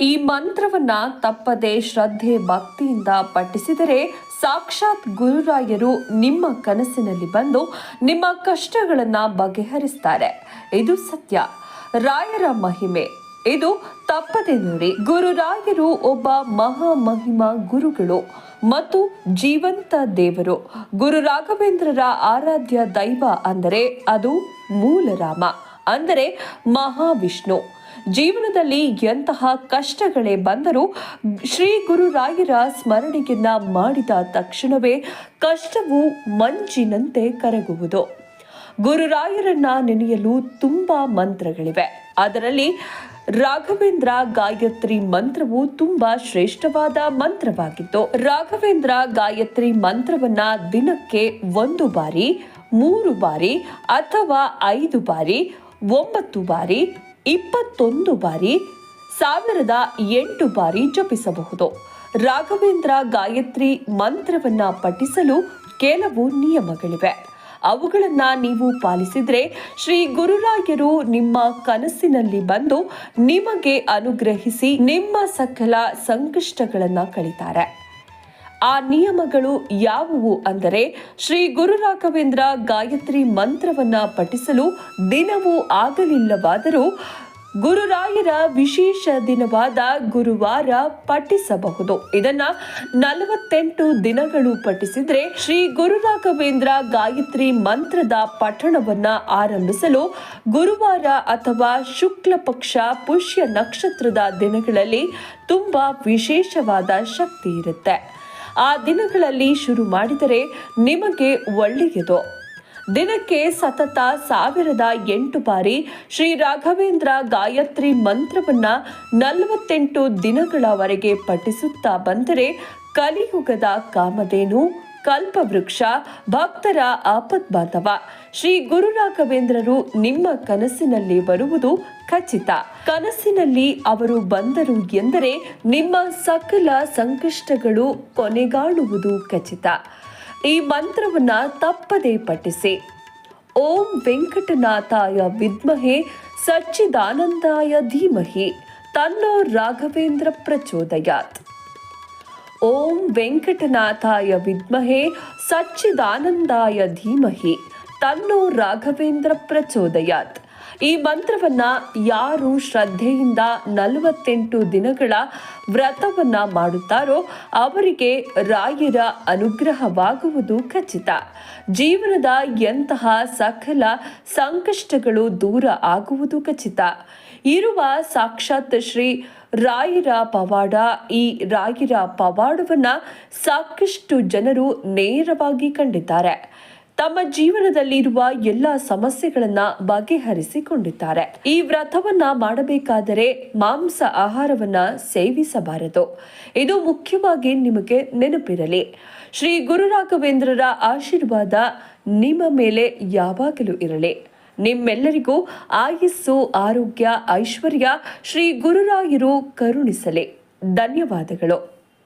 ಈ ಮಂತ್ರವನ್ನ ತಪ್ಪದೆ ಶ್ರದ್ಧೆ ಭಕ್ತಿಯಿಂದ ಪಠಿಸಿದರೆ ಸಾಕ್ಷಾತ್ ಗುರುರಾಯರು ನಿಮ್ಮ ಕನಸಿನಲ್ಲಿ ಬಂದು ನಿಮ್ಮ ಕಷ್ಟಗಳನ್ನ ಬಗೆಹರಿಸ್ತಾರೆ. ಇದು ಸತ್ಯ. ರಾಯರ ಮಹಿಮೆ. ಇದು ತಪ್ಪದೆ ನೋಡಿ ಗುರುರಾಯರು ಒಬ್ಬ ಮಹಾ ಮಹಿಮಾ ಗುರುಗಳು ಮತ್ತು ಜೀವಂತ ದೇವರು. ಗುರು ರಾಘವೇಂದ್ರರ ಆರಾಧ್ಯ ದೈವ ಅಂದರೆ ಅದು ಮೂಲರಾಮ ಅಂದರೆ ಮಹಾವಿಷ್ಣು. ಜೀವನದಲ್ಲಿ ಎಂತಹ ಕಷ್ಟಗಳೇ ಬಂದರೂ ಶ್ರೀ ಗುರುರಾಯರ ಸ್ಮರಣೆಯನ್ನ ಮಾಡಿದ ತಕ್ಷಣವೇ ಕಷ್ಟವು ಮಂಜಿನಂತೆ ಕರಗುವುದು. ಗುರುರಾಯರನ್ನ ನೆನೆಯಲು ತುಂಬಾ ಮಂತ್ರಗಳಿವೆ. ಅದರಲ್ಲಿ ರಾಘವೇಂದ್ರ ಗಾಯತ್ರಿ ಮಂತ್ರವು ತುಂಬಾ ಶ್ರೇಷ್ಠವಾದ ಮಂತ್ರವಾಗಿತ್ತು. ರಾಘವೇಂದ್ರ ಗಾಯತ್ರಿ ಮಂತ್ರವನ್ನ ದಿನಕ್ಕೆ ಒಂದು ಬಾರಿ, ಮೂರು ಬಾರಿ ಅಥವಾ ಐದು ಬಾರಿ ಒಂಬತ್ತು ಬಾರಿ, ಇಪ್ಪತ್ತೊಂದು ಬಾರಿ, ಸಾವಿರದ ಎಂಟು ಬಾರಿ ಜಪಿಸಬಹುದು. ರಾಘವೇಂದ್ರ ಗಾಯತ್ರಿ ಮಂತ್ರವನ್ನು ಪಠಿಸಲು ಕೆಲವು ನಿಯಮಗಳಿವೆ. ಅವುಗಳನ್ನು ನೀವು ಪಾಲಿಸಿದರೆ ಶ್ರೀ ಗುರುರಾಯರು ನಿಮ್ಮ ಕನಸಿನಲ್ಲಿ ಬಂದು ನಿಮಗೆ ಅನುಗ್ರಹಿಸಿ ನಿಮ್ಮ ಸಕಲ ಸಂಕಷ್ಟಗಳನ್ನು ಕಳಿತಾರೆ. ಆ ನಿಯಮಗಳು ಯಾವುವು ಅಂದರೆ ಶ್ರೀ ಗುರು ರಾಘವೇಂದ್ರ ಗಾಯತ್ರಿ ಮಂತ್ರವನ್ನ ಪಠಿಸಲು ದಿನವೂ ಆಗಲಿಲ್ಲವಾದರೂ ಗುರುರಾಯರ ವಿಶೇಷ ದಿನವಾದ ಗುರುವಾರ ಪಠಿಸಬಹುದು. ಇದನ್ನ ನಲವತ್ತೆಂಟು ದಿನಗಳು ಪಠಿಸಿದ್ರೆ ಶ್ರೀ ಗುರು ರಾಘವೇಂದ್ರ ಗಾಯತ್ರಿ ಮಂತ್ರದ ಪಠಣವನ್ನ ಆರಂಭಿಸಲು ಗುರುವಾರ ಅಥವಾ ಶುಕ್ಲ ಪಕ್ಷ ಪುಷ್ಯ ನಕ್ಷತ್ರದ ದಿನಗಳಲ್ಲಿ ತುಂಬಾ ವಿಶೇಷವಾದ ಶಕ್ತಿ ಇರುತ್ತೆ. ಆ ದಿನಗಳಲ್ಲಿ ಶುರು ಮಾಡಿದರೆ ನಿಮಗೆ ಒಳ್ಳೆಯದು. ದಿನಕ್ಕೆ ಸತತ ಸಾವಿರದ ಎಂಟು ಬಾರಿ ಶ್ರೀ ರಾಘವೇಂದ್ರ ಗಾಯತ್ರಿ ಮಂತ್ರವನ್ನ ನಲವತ್ತೆಂಟು ದಿನಗಳವರೆಗೆ ಪಠಿಸುತ್ತಾ ಬಂದರೆ ಕಲಿಯುಗದ ಕಾಮಧೇನು ಕಲ್ಪವೃಕ್ಷ, ಭಕ್ತರ ಆಪತ್ ಬಾಂಧವ. ಶ್ರೀ ಗುರು ರಾಘವೇಂದ್ರರು ನಿಮ್ಮ ಕನಸಿನಲ್ಲಿ ಬರುವುದು ಖಚಿತ. ಕನಸಿನಲ್ಲಿ ಅವರು ಬಂದರು ಎಂದರೆ ನಿಮ್ಮ ಸಕಲ ಸಂಕಷ್ಟಗಳು ಕೊನೆಗಾಣುವುದು ಖಚಿತ. ಈ ಮಂತ್ರವನ್ನ ತಪ್ಪದೇ ಪಠಿಸಿ. ಓಂ ವೆಂಕಟನಾಥಾಯ ವಿದ್ಮಹೆ ಸಚ್ಚಿದಾನಂದಾಯ ಧೀಮಹಿ. ತನ್ನೋ ರಾಘವೇಂದ್ರ ಪ್ರಚೋದಯಾತ್. ಓಂ ವೆಂಕಟನಾಥಾಯ ವಿದ್ಮಹೆ ಸಚ್ಚಿದಾನಂದಾಯ ಧೀಮಹಿ. ತನ್ನೋ ರಾಘವೇಂದ್ರ ಪ್ರಚೋದಯಾತ್. ಈ ಮಂತ್ರವನ್ನ ಯಾರು ಶ್ರದ್ಧೆಯಿಂದ ನಲವತ್ತೆಂಟು ದಿನಗಳ ವ್ರತವನ್ನ ಮಾಡುತ್ತಾರೋ ಅವರಿಗೆ ರಾಯರ ಅನುಗ್ರಹವಾಗುವುದು ಖಚಿತ. ಜೀವನದ ಎಂತಹ ಸಕಲ ಸಂಕಷ್ಟಗಳು ದೂರ ಆಗುವುದು ಖಚಿತ. ಇರುವ ಸಾಕ್ಷಾತ್ ಶ್ರೀ ರಾಯರ ಪವಾಡ. ಈ ರಾಯರ ಪವಾಡವನ್ನು ಸಾಕಷ್ಟು ಜನರು ನೇರವಾಗಿ ಕಂಡಿದ್ದಾರೆ. ತಮ್ಮ ಜೀವನದಲ್ಲಿರುವ ಎಲ್ಲ ಸಮಸ್ಯೆಗಳನ್ನ ಬಗೆಹರಿಸಿಕೊಂಡಿದ್ದಾರೆ. ಈ ವ್ರತವನ್ನ ಮಾಡಬೇಕಾದರೆ ಮಾಂಸ ಆಹಾರವನ್ನ ಸೇವಿಸಬಾರದು. ಇದು ಮುಖ್ಯವಾಗಿ ನಿಮಗೆ ನೆನಪಿರಲಿ. ಶ್ರೀ ಗುರು ರಾಘವೇಂದ್ರರ ಆಶೀರ್ವಾದ ನಿಮ್ಮ ಮೇಲೆ ಯಾವಾಗಲೂ ಇರಲಿ. ನಿಮ್ಮೆಲ್ಲರಿಗೂ ಆಯಸ್ಸು ಆರೋಗ್ಯ ಐಶ್ವರ್ಯ ಶ್ರೀ ಗುರುರಾಯರು ಕರುಣಿಸಲಿ. ಧನ್ಯವಾದಗಳು.